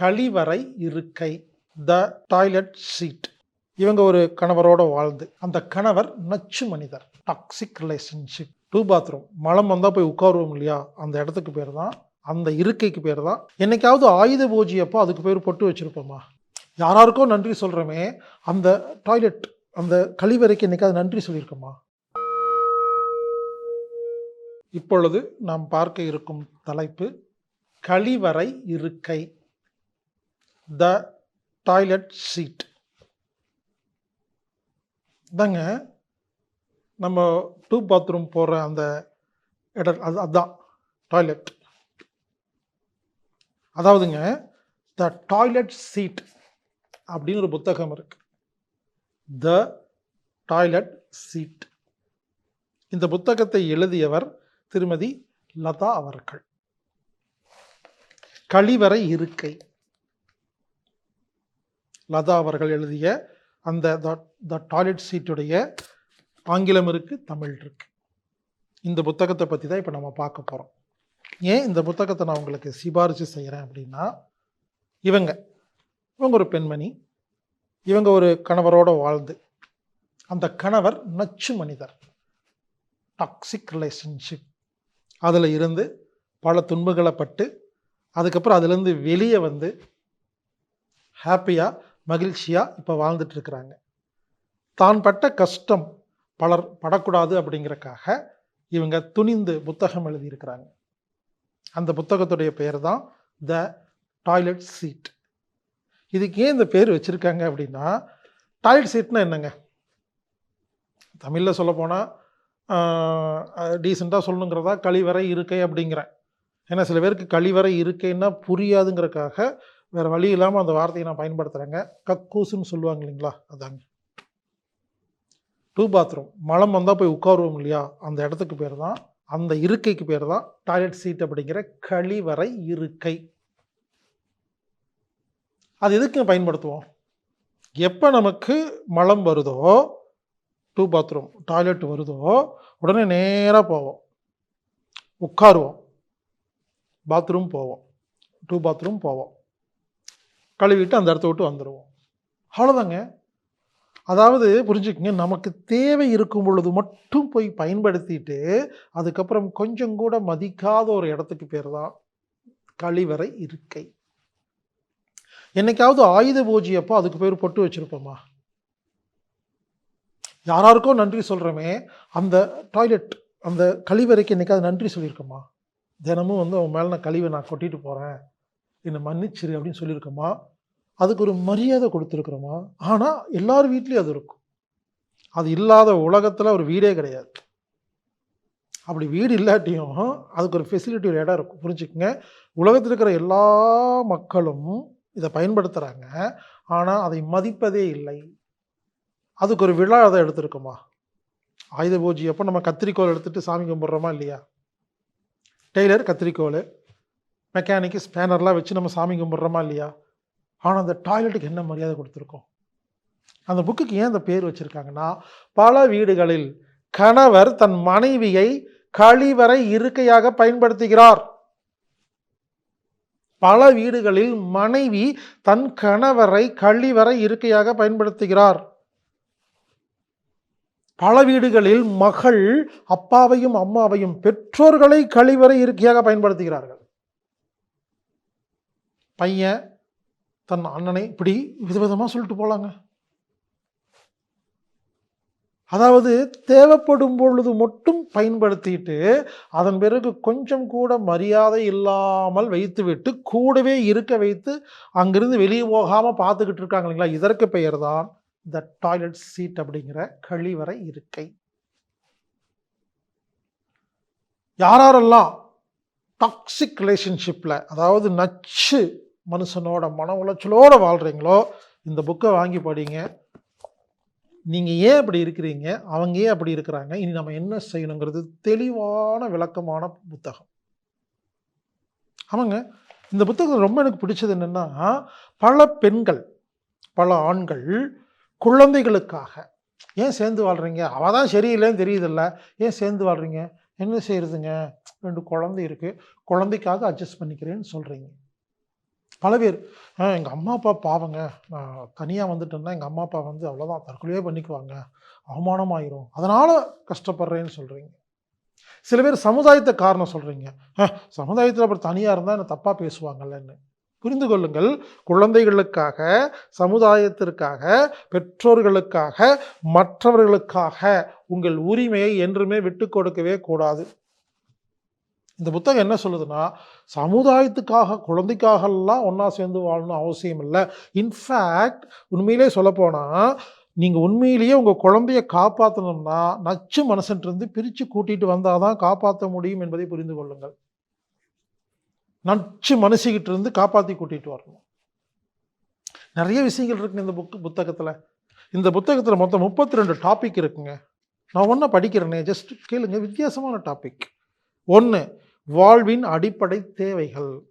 கழிவறை இருக்கை the toilet seat இவங்க ஒரு கணவரோட வாழ்ந்து. அந்த கணவர் நச்சு மனிதர். டாக்ஸிக் ரிலேஷன்ஷிப் டூ பாத்ரூம் மலம் வந்தால் போய் உட்காருவோம் இல்லையா? அந்த இடத்துக்கு பேர் தான். அந்த இருக்கைக்கு பேர் தான். என்னைக்காவது ஆயுத பூஜை அப்போ அதுக்கு பேர் பொட்டு வச்சுருப்போமா? யாராருக்கோ நன்றி சொல்கிறோமே அந்த டாய்லெட் அந்த கழிவறைக்கு என்னைக்காவது நன்றி சொல்லியிருக்கோமா? இப்பொழுது நாம் பார்க்க இருக்கும் தலைப்பு கழிவறை இருக்கை. The toilet seat. தாங்க நம்ம டூ பாத்ரூம் போகிற அந்த இடம் அது அதுதான் டாய்லெட். அதாவதுங்க த டாய்லெட் சீட் அப்படின்னு ஒரு புத்தகம் இருக்கு. The toilet seat. இந்த புத்தகத்தை எழுதியவர் திருமதி லதா அவர்கள். கழிவறை இருக்கை. லதா அவர்கள் எழுதிய அந்த த டாய்லெட் சீட்டுடைய ஆங்கிலம் இருக்குது தமிழ் இருக்குது இந்த புத்தகத்தை பற்றி தான் இப்போ நம்ம பார்க்க போகிறோம் ஏன் இந்த புத்தகத்தை நான் உங்களுக்கு சிபாரிசு செய்கிறேன் அப்படின்னா இவங்க இவங்க ஒரு பெண்மணி இவங்க ஒரு கணவரோடு வாழ்ந்து. அந்த கணவர் நச்சு மனிதர். டாக்ஸிக் ரிலேஷன்ஷிப் அதில் இருந்து பல துன்பங்களை பட்டு அதுக்கப்புறம் அதுலேருந்து வெளியே வந்து ஹாப்பியாக மகிழ்ச்சியாக இப்போ வாழ்ந்துட்டுருக்கிறாங்க. தான் பட்ட கஷ்டம் பலர் படக்கூடாது அப்படிங்கிறக்காக இவங்க துணிந்து புத்தகம் எழுதியிருக்கிறாங்க. அந்த புத்தகத்துடைய பேர் தான் த டாய்லெட் சீட். இதுக்கு ஏன் இந்த பேர் வச்சுருக்காங்க அப்படின்னா டாய்லெட் சீட்னா என்னங்க? தமிழில் சொல்லப்போனால் டீசெண்டாக சொல்லணுங்கிறதா கழிவறை இருக்கை அப்படிங்கிறேன். ஏன்னா சில பேருக்கு கழிவறை இருக்கைன்னா புரியாதுங்கிறக்காக வேறு வழி இல்லாமல் அந்த வார்த்தையை நான் பயன்படுத்துகிறேங்க கக்கூசுன்னு சொல்லுவாங்க இல்லைங்களா? அதாங்க. Two bathroom. மலம் வந்தால் போய் உட்காருவோம் இல்லையா? அந்த இடத்துக்கு பேர் தான். அந்த இருக்கைக்கு பேர் தான். டாய்லெட் சீட் அப்படிங்கிற கழிவறை இருக்கை. அது எதுக்கு பயன்படுத்துவோம்? எப்போ நமக்கு மலம் வருதோ டூ பாத்ரூம் டாய்லெட் வருதோ உடனே நேராக போவோம். உட்காருவோம். பாத்ரூம் போவோம். டூ பாத்ரூம் போவோம். கழுவிட்டு அந்த இடத்த விட்டு வந்துடுவோம் அவ்வளோதாங்க அதாவது புரிஞ்சுக்கங்க நமக்கு தேவை இருக்கும் பொழுது மட்டும் போய் பயன்படுத்திட்டு அதுக்கப்புறம் கொஞ்சம் கூட மதிக்காத ஒரு இடத்துக்கு பேர் தான் கழிவறை இருக்கை. என்னைக்காவது ஆயுத பூஜை அப்போ அதுக்கு பேர் பொட்டு வச்சுருப்போமா? யாராருக்கோ நன்றி சொல்கிறோமே அந்த டாய்லெட் அந்த கழிவறைக்கு என்னைக்காவது நன்றி சொல்லியிருக்கோமா? தினமும் வந்து அவன் மேலே நான் கழிவை நான் கொட்டிட்டு போகிறேன் என்னை மன்னிச்சிரு அப்படின்னு சொல்லியிருக்கோமா? அதுக்கு ஒரு மரியாதை கொடுத்துருக்குறோமா? ஆனால் எல்லார் வீட்லேயும் அது இருக்கும். அது இல்லாத உலகத்தில் ஒரு வீடே கிடையாது. அப்படி வீடு இல்லாட்டியும் அதுக்கு ஒரு ஃபெசிலிட்டி ஒரு இடம் இருக்கும். புரிஞ்சுக்கங்க? உலகத்தில் இருக்கிற எல்லா மக்களும் இதை பயன்படுத்துகிறாங்க ஆனால் அதை மதிப்பதே இல்லை. அதுக்கு ஒரு விழா அதை எடுத்திருக்குமா? ஆயுத பூஜை அப்போ நம்ம கத்திரிக்கோல் எடுத்துகிட்டு சாமி கும்பிட்றோமா இல்லையா? டெய்லர் கத்திரிக்கோல் மெக்கானிக்கு ஸ்பேனர்லாம் வச்சு நம்ம சாமி கும்பிட்றோமா இல்லையா? ஆனால் அந்த டாய்லெட்டுக்கு என்ன மரியாதை கொடுத்துருக்கோம்? அந்த புக்குக்கு ஏன் அந்த பேர் வச்சுருக்காங்கன்னா பல வீடுகளில் கணவர் தன் மனைவியை கழிவறை இருக்கையாக பயன்படுத்துகிறார். பல வீடுகளில் மனைவி தன் கணவரை கழிவறை இருக்கையாக பயன்படுத்துகிறார். பல வீடுகளில் மகள் அப்பாவையும் அம்மாவையும் பெற்றோர்களை கழிவறை இருக்கையாக பயன்படுத்துகிறார்கள். பையன் தன் அண்ணனை இப்படி விதவிதமாக சொல்லிட்டு போகலாங்க அதாவது தேவைப்படும் பொழுது மட்டும் பயன்படுத்திட்டு அதன் பிறகு கொஞ்சம் கூட மரியாதை இல்லாமல் வைத்துவிட்டு கூடவே இருக்க வைத்து அங்கிருந்து வெளியே போகாமல் பார்த்துக்கிட்டு இருக்காங்க இல்லைங்களா? இதற்கு பெயர் தான் த டாய்லெட் சீட் அப்படிங்கிற கழிவறை இருக்கை. யாரெல்லாம் டாக்ஸிக் ரிலேஷன்ஷிப்பில் அதாவது நச்சு மனுஷனோட மன உளைச்சலோடு வாழ்கிறீங்களோ இந்த புக்கை வாங்கி படிங்க. நீங்கள் ஏன் அப்படி இருக்கிறீங்க? அவங்க ஏன் அப்படி இருக்கிறாங்க? இனி நம்ம என்ன செய்யணுங்கிறது தெளிவான விளக்கமான புத்தகம். ஆமாங்க இந்த புத்தகம் ரொம்ப எனக்கு பிடிச்சது என்னென்னா பல பெண்கள் பல ஆண்கள் குழந்தைகளுக்காக ஏன் சேர்ந்து வாழ்கிறீங்க அவள் தான் சரியில்லைன்னு தெரியுதில்ல. ஏன் சேர்ந்து வாழ்கிறீங்க என்ன செய்கிறதுங்க ரெண்டு குழந்தை இருக்குது குழந்தைக்காக அட்ஜஸ்ட் பண்ணிக்கிறேன்னு சொல்கிறீங்க பல பேர் எங்கள் அம்மா அப்பா பாவங்க. நான் தனியாக வந்துட்டேன்னா எங்கள் அம்மா அப்பா வந்து அவ்வளோதான் தற்கொலையே பண்ணிக்குவாங்க. அவமானமாயிரும். அதனால் கஷ்டப்படுறேன்னு சொல்கிறீங்க சில பேர் சமுதாயத்தை காரணம் சொல்கிறீங்க சமுதாயத்தில் அப்புறம் தனியாக இருந்தால் என்ன தப்பாக பேசுவாங்கல்லன்னு. புரிந்து கொள்ளுங்கள். குழந்தைகளுக்காக சமுதாயத்திற்காக பெற்றோர்களுக்காக மற்றவர்களுக்காக உங்கள் உரிமையை என்றுமே விட்டு கொடுக்கவே கூடாது. இந்த புத்தகம் என்ன சொல்லுதுன்னா சமுதாயத்துக்காக குழந்தைக்காகலாம் ஒன்றா சேர்ந்து வாழணும் அவசியம் இல்லை. இன்ஃபேக்ட் உண்மையிலே சொல்லப்போனால் நீங்கள் உண்மையிலேயே உங்கள் குழந்தைய காப்பாற்றணும்னா நச்சு மனசன்றிருந்து பிரித்து கூட்டிகிட்டு வந்தால் தான் காப்பாற்ற முடியும் என்பதை புரிந்து கொள்ளுங்கள். நச்சு மனசுகிட்ட இருந்து காப்பாற்றி கூட்டிகிட்டு வரணும். நிறைய விஷயங்கள் இருக்குங்க இந்த புக் புத்தகத்தில். இந்த புத்தகத்தில் மொத்தம் முப்பத்தி ரெண்டு டாபிக் இருக்குங்க. நான் ஒன்றா படிக்கிறேனே ஜஸ்ட் கேளுங்க வித்தியாசமான டாபிக் ஒன்று வாழ்வின் அடிப்படை தேவைகள்.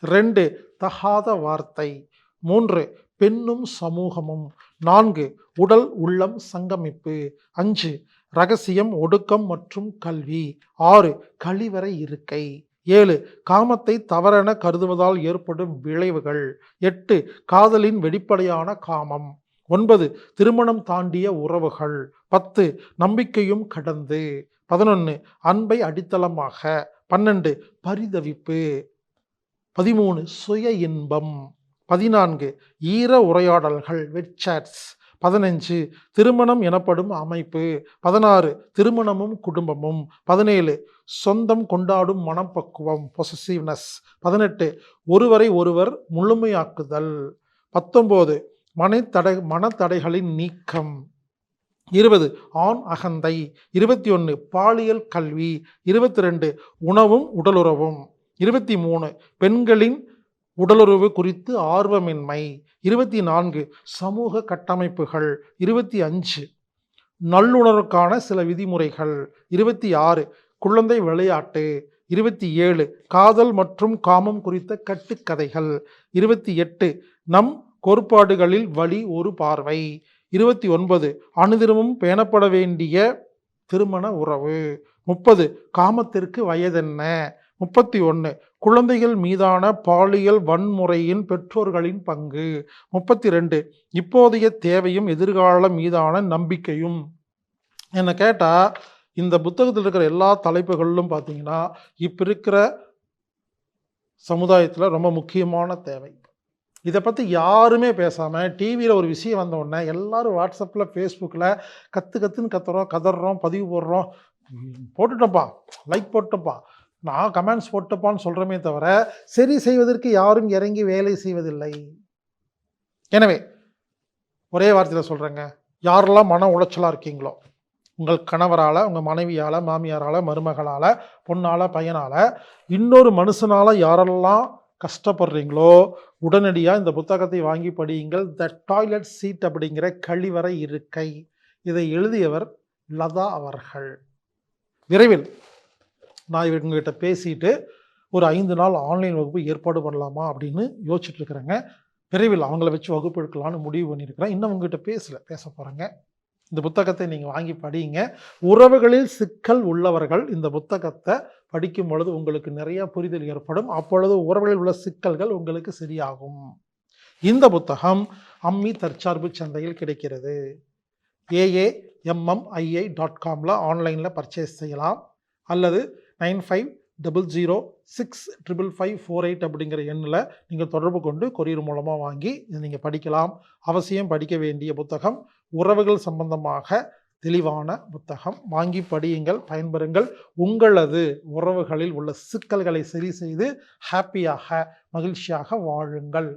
ரெண்டு தகாத வார்த்தை. மூன்று பெண்ணும் சமூகமும். நான்கு உடல் உள்ளம் சங்கமிப்பு. அஞ்சு ரகசியம் ஒடுக்கம் மற்றும் கல்வி. ஆறு கழிவறை இருக்கை. ஏழு காமத்தை தவறென கருதுவதால் ஏற்படும் விளைவுகள். எட்டு காதலின் வெளிப்படையான காமம். ஒன்பது திருமணம் தாண்டிய உறவுகள். பத்து நம்பிக்கையும் கடந்து. பதினொன்று அன்பை அடித்தளமாக. பன்னெண்டு பரிதவிப்பு. பதிமூணு சுய இன்பம் பதினான்கு ஈர உரையாடல்கள் வெட்சாட்ஸ் பதினஞ்சு திருமணம் எனப்படும் அமைப்பு. பதினாறு திருமணமும் குடும்பமும். பதினேழு சொந்தம் கொண்டாடும் மனப்பக்குவம் பொசசிவ்னஸ் பதினெட்டு ஒருவரை ஒருவர் முழுமையாக்குதல். பத்தொம்போது மனத்தடை மனத்தடைகளின் நீக்கம். இருபது ஆண் அகந்தை. இருபத்தி ஒன்று பாலியல் கல்வி. இருபத்தி ரெண்டு உணவும் உடலுறவும். இருபத்தி மூணு பெண்களின் உடலுறவு குறித்து ஆர்வமின்மை. இருபத்தி நான்கு சமூக கட்டமைப்புகள். இருபத்தி அஞ்சு நல்லுணர்வுக்கான சில விதிமுறைகள். இருபத்தி ஆறு குழந்தை விளையாட்டு. இருபத்தி ஏழு காதல் மற்றும் காமம் குறித்த கட்டுக்கதைகள். இருபத்தி எட்டு நம் கோட்பாடுகளில் வழி ஒரு பார்வை. இருபத்தி ஒன்பது அனுதினமும் பேணப்பட வேண்டிய திருமண உறவு. முப்பது காமத்திற்கு வயதென்ன? முப்பத்தி ஒன்று குழந்தைகள் மீதான பாலியல் வன்முறையின் பெற்றோர்களின் பங்கு. முப்பத்தி ரெண்டு இப்போதைய தேவையும் எதிர்கால மீதான நம்பிக்கையும். என்னை கேட்டால் இந்த புத்தகத்தில் இருக்கிற எல்லா தலைப்புகளிலும் பார்த்தீங்கன்னா இப்போ இருக்கிற சமுதாயத்தில் ரொம்ப முக்கியமான தேவை. இதை பற்றி யாருமே பேசாமல் டிவியில் ஒரு விஷயம் வந்த உடனே எல்லாரும் வாட்ஸ்அப்பில் ஃபேஸ்புக்கில் கற்று கற்றுன்னு கத்துறோம் கதறோம் பதிவு போடுறோம். போட்டுட்டோம்ப்பா. லைக் போட்டுப்பா நான் கமெண்ட்ஸ் போட்டுப்பான்னு சொல்கிறோமே தவிர சரி செய்வதற்கு யாரும் இறங்கி வேலை செய்வதில்லை. எனவே ஒரே வார்த்தையில் சொல்கிறேங்க யாரெல்லாம் மன உளைச்சலாக இருக்கீங்களோ உங்கள் கணவரால் உங்கள் மனைவியால் மாமியாரால் மருமகளால் பொண்ணால் பையனால் இன்னொரு மனுஷனால் யாரெல்லாம் கஷ்டப்படுறீங்களோ உடனடியாக இந்த புத்தகத்தை வாங்கி படியுங்கள். த டாய்லெட் சீட் அப்படிங்கிற கழிவறை இருக்கை. இதை எழுதியவர் லதா அவர்கள். விரைவில் நான் இவங்ககிட்ட பேசிட்டு ஒரு ஐந்து நாள் ஆன்லைன் வகுப்பு ஏற்பாடு பண்ணலாமா அப்படின்னு யோசிச்சுட்டு இருக்கிறேங்க. விரைவில் அவங்கள வச்சு வகுப்பு எடுக்கலாம்னு முடிவு பண்ணியிருக்கிறேன். இன்னும் உங்ககிட்ட பேசல பேச போகிறேங்க இந்த புத்தகத்தை நீங்கள் வாங்கி படியுங்க. உறவுகளில் சிக்கல் உள்ளவர்கள் இந்த புத்தகத்தை படிக்கும் பொழுது உங்களுக்கு நிறைய புரிதல் ஏற்படும். அப்பொழுது உறவுகளில் உள்ள சிக்கல்கள் உங்களுக்கு சரியாகும். இந்த புத்தகம் அம்மி தற்சார்பு சந்தையில் கிடைக்கிறது. ஏஏஎம்எம்ஐஐ டாட் காமில் ஆன்லைனில் பர்ச்சேஸ் செய்யலாம். அல்லது nine five double zero six triple five four eight அப்படிங்கிற எண்ணில் நீங்கள் தொடர்பு கொண்டு கொரியர் மூலமாக வாங்கி இதை நீங்கள் படிக்கலாம். அவசியம் படிக்க வேண்டிய புத்தகம் உறவுகள் சம்பந்தமாக தெளிவான புத்தகம். வாங்கி படியுங்கள் பயன்பெறுங்கள். உங்களது உறவுகளில் உள்ள சிக்கல்களை சரி செய்து ஹாப்பியாக மகிழ்ச்சியாக வாழுங்கள்.